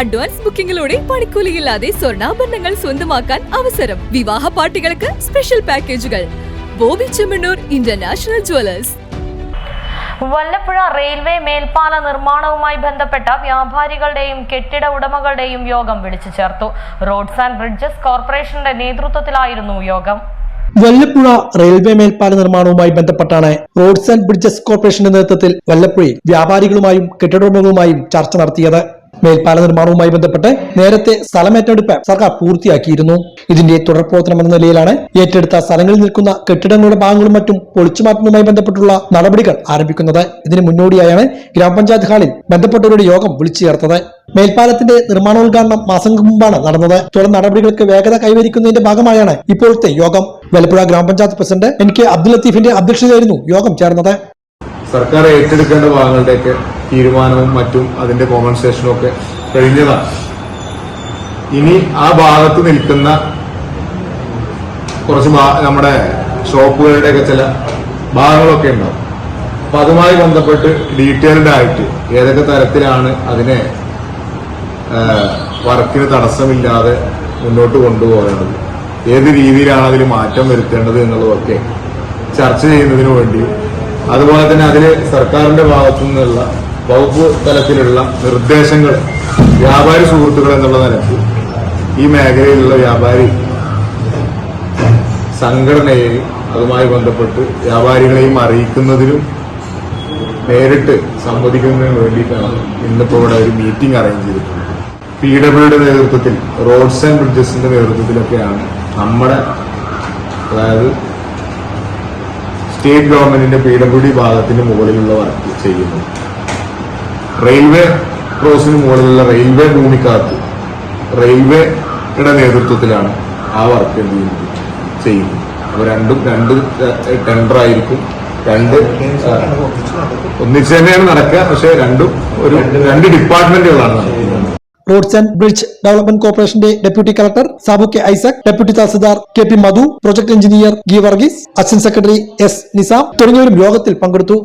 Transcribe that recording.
Advance ബുക്കിംഗിലൂടെ പണിക്കൂലിയില്ലാതെ സ്വർണാഭരണങ്ങൾ സ്വന്തമാക്കാൻ അവസരം. വിവാഹ പാർട്ടികൾക്ക് സ്പെഷ്യൽ പാക്കേജുകൾ. Bobby Chemmanur international jewellers. Vallappuzha railway മേൽപ്പാല നിർമ്മാണവുമായി ബന്ധപ്പെട്ട വ്യാപാരികളുടെയും കെട്ടിട ഉടമകളുടെയും യോഗം വിളിച്ചു ചേർത്തു. റോഡ്സ് ആൻഡ് ബ്രിഡ്ജസ് കോർപ്പറേഷന്റെ നേതൃത്വത്തിലായിരുന്നു യോഗം. വല്ലപ്പുഴ റെയിൽവേ മേൽപ്പാല നിർമ്മാണവുമായി ബന്ധപ്പെട്ടാണ് റോഡ്സ് ആൻഡ് ബ്രിഡ്ജസ് കോർപ്പറേഷന്റെ നേതൃത്വത്തിൽ വല്ലപ്പുഴയിൽ വ്യാപാരികളുമായും കെട്ടിടോടമകളുമായും ചർച്ച നടത്തിയത്. മേൽപ്പാല നിർമ്മാണവുമായി ബന്ധപ്പെട്ട് നേരത്തെ സ്ഥലമേറ്റെടുപ്പ് സർക്കാർ പൂർത്തിയാക്കിയിരുന്നു. ഇതിന്റെ തുടർ പ്രവർത്തനം എന്ന നിലയിലാണ് ഏറ്റെടുത്ത സ്ഥലങ്ങളിൽ നിൽക്കുന്ന കെട്ടിടങ്ങളുടെ ഭാഗങ്ങളും മറ്റും പൊളിച്ചുമാറ്റുന്നതുമായി ബന്ധപ്പെട്ടുള്ള നടപടികൾ ആരംഭിക്കുന്നത്. ഇതിന് മുന്നോടിയായാണ് ഗ്രാമപഞ്ചായത്ത് ഹാളിൽ ബന്ധപ്പെട്ടവരുടെ യോഗം വിളിച്ചു ചേർത്തത്. മേൽപ്പാലത്തിന്റെ നിർമ്മാണോദ്ഘാടനം മാസങ്ങൾക്ക് മുമ്പാണ് നടന്നത്. തുടർ നടപടികൾക്ക് വേഗത കൈവരിക്കുന്നതിന്റെ ഭാഗമായാണ് ഇപ്പോഴത്തെ യോഗം. വലപ്പുഴ ഗ്രാമപഞ്ചായത്ത് പ്രസിഡന്റ് എൻ കെ അബ്ദുൽ ലത്തീഫിന്റെ അധ്യക്ഷതയായിരുന്നു യോഗം ചേർന്നത്. സർക്കാർ ഏറ്റെടുക്കേണ്ട ഭാഗങ്ങളുടെയൊക്കെ തീരുമാനവും മറ്റും അതിന്റെ കോമ്പൻസേഷനും ഒക്കെ കഴിഞ്ഞതാണ് ഇനി ആ ഭാഗത്ത് നിൽക്കുന്ന കുറച്ച് നമ്മുടെ ഷോപ്പുകളുടെയൊക്കെ ചില ഭാഗങ്ങളൊക്കെ ഉണ്ടാവും. അപ്പൊ അതുമായി ബന്ധപ്പെട്ട് ഡീറ്റെയിൽഡ് ആയിട്ട് ഏതൊക്കെ തരത്തിലാണ് അതിനെ വർക്കിന് തടസ്സമില്ലാതെ മുന്നോട്ട് കൊണ്ടുപോകേണ്ടത്? ഏത് രീതിയിലാണ് അതിൽ മാറ്റം വരുത്തേണ്ടത് എന്നുള്ളതൊക്കെ ചർച്ച ചെയ്യുന്നതിന് വേണ്ടി. അതുപോലെ തന്നെ അതിൽ സർക്കാരിന്റെ ഭാഗത്തു നിന്നുള്ള വകുപ്പ് തലത്തിലുള്ള നിർദ്ദേശങ്ങൾ വ്യാപാരി സുഹൃത്തുക്കൾ എന്നുള്ള നിലയ്ക്ക് ഈ മേഖലയിലുള്ള വ്യാപാരി സംഘടനയെയും അതുമായി ബന്ധപ്പെട്ട് വ്യാപാരികളെയും അറിയിക്കുന്നതിനും നേരിട്ട് സംവദിക്കുന്നതിന് വേണ്ടിയിട്ടാണ് ഇന്നിപ്പോ ഇവിടെ ഒരു മീറ്റിംഗ് അറേഞ്ച് ചെയ്തിട്ടുള്ളത്. പി ഡബ്ല്യുടെ നേതൃത്വത്തിൽ റോഡ്സ് ആൻഡ് ബ്രിഡ്ജസിന്റെ നേതൃത്വത്തിലൊക്കെയാണ് നമ്മുടെ അതായത് സ്റ്റേറ്റ് ഗവൺമെന്റിന്റെ പി ഡബ്ല്യു ഡി ഭാഗത്തിന് മുകളിലുള്ള വർക്ക് ചെയ്യുന്നത്. റെയിൽവേ ക്രോസിന് മുകളിലുള്ള റെയിൽവേ ഭൂമിക്കകത്ത് റെയിൽവേയുടെ നേതൃത്വത്തിലാണ് ആ വർക്ക് എന്ത് ചെയ്യുന്നത്? ചെയ്യുന്നത്. അപ്പൊ രണ്ടും രണ്ട് ടെൻഡർ ആയിരിക്കും. രണ്ട് ഒന്നിച്ച് തന്നെയാണ് നടക്കുക. പക്ഷേ രണ്ടും ഒരു രണ്ട് ഡിപ്പാർട്ട്മെന്റുകളാണ് നടക്കുന്നത്. റോഡ്സ് ആൻഡ് ബ്രിഡ്ജ് ഡെവലപ്മെന്റ് കോർപ്പറേഷന്റെ deputy collector Sabu K Isaac deputy tahsildar K P Madhu project engineer ഗി Varghese assistant secretary S Nizam തുടങ്ങിയവരും യോഗത്തിൽ പങ്കെടുത്തു.